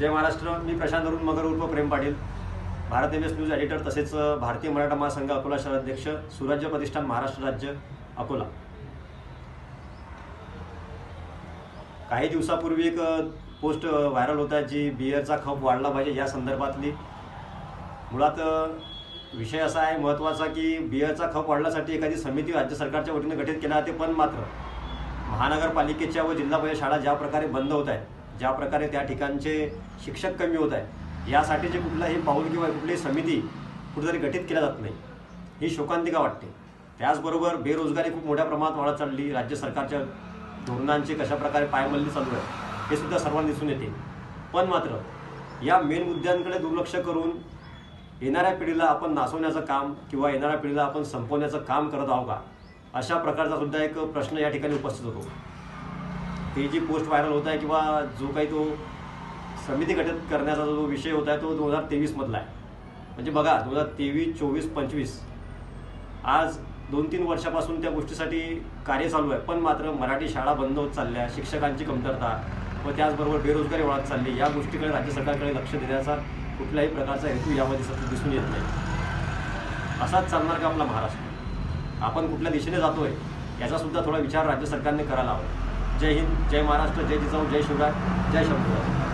जय महाराष्ट्र. मी प्रशांत अरुण मगर उर्फ Prem Patil. Bharat M S news editor तसेच भारतीय मराठा महासंघ अकोला शहराध्यक्ष सुराज्य प्रतिष्ठान महाराष्ट्र राज्य अकोला. काही दिवसापूर्वी एक पोस्ट व्हायरल होत आहे जी बियरचा खप वाढला पाहिजे या संदर्भातली. मुळात विषय असा आहे महत्त्वाचा की बियरचा खप वाढण्यासाठी एखादी समिती राज्य सरकारच्या वतीने गठीत केला जाते पण मात्र महानगरपालिकेच्या व जिल्हा परिषद शाळा ज्या प्रकारे बंद होत आहेत ज्या प्रकारे त्या ठिकाणचे शिक्षक कमी होत आहे यासाठीचे कुठलाही पाऊल किंवा कुठलीही समिती कुठेतरी गठीत केल्या जात नाही. ही शोकांतिका वाटते. त्याचबरोबर बेरोजगारी खूप मोठ्या प्रमाणात वाढत चालली राज्य सरकारच्या धोरणांची कशाप्रकारे पायमल्ली चालू आहे हे सुद्धा सर्वांना दिसून येते. पण मात्र या मेन मुद्द्यांकडे दुर्लक्ष करून येणाऱ्या पिढीला आपण नासवण्याचं काम किंवा येणाऱ्या पिढीला आपण संपवण्याचं काम करत आहोत का? अशा प्रकारचा सुद्धा एक प्रश्न या ठिकाणी उपस्थित होतो. ती जी पोस्ट व्हायरल होत आहे किंवा जो काही तो समिती गठीत करण्याचा जो विषय होता आहे तो दोन हजार तेवीसमधला आहे. म्हणजे बघा दोन हजार तेवीस चोवीस पंचवीस. आज दोन तीन वर्षापासून त्या गोष्टीसाठी कार्य चालू आहे. पण मात्र मराठी शाळा बंद होत चालल्या शिक्षकांची कमतरता व त्याचबरोबर बेरोजगारी वाढत चालली. या गोष्टीकडे राज्य सरकारकडे लक्ष देण्याचा कुठल्याही प्रकारचा हेतू यामध्ये सतत दिसून येत नाही. असाच चालणार का आपला महाराष्ट्र. आपण कुठल्या दिशेने जातोय याचा सुद्धा थोडा विचार राज्य सरकारने करायला हवा. जय हिंद जय महाराष्ट्र जय जिजाऊ जय शिवराय जय शंभूराज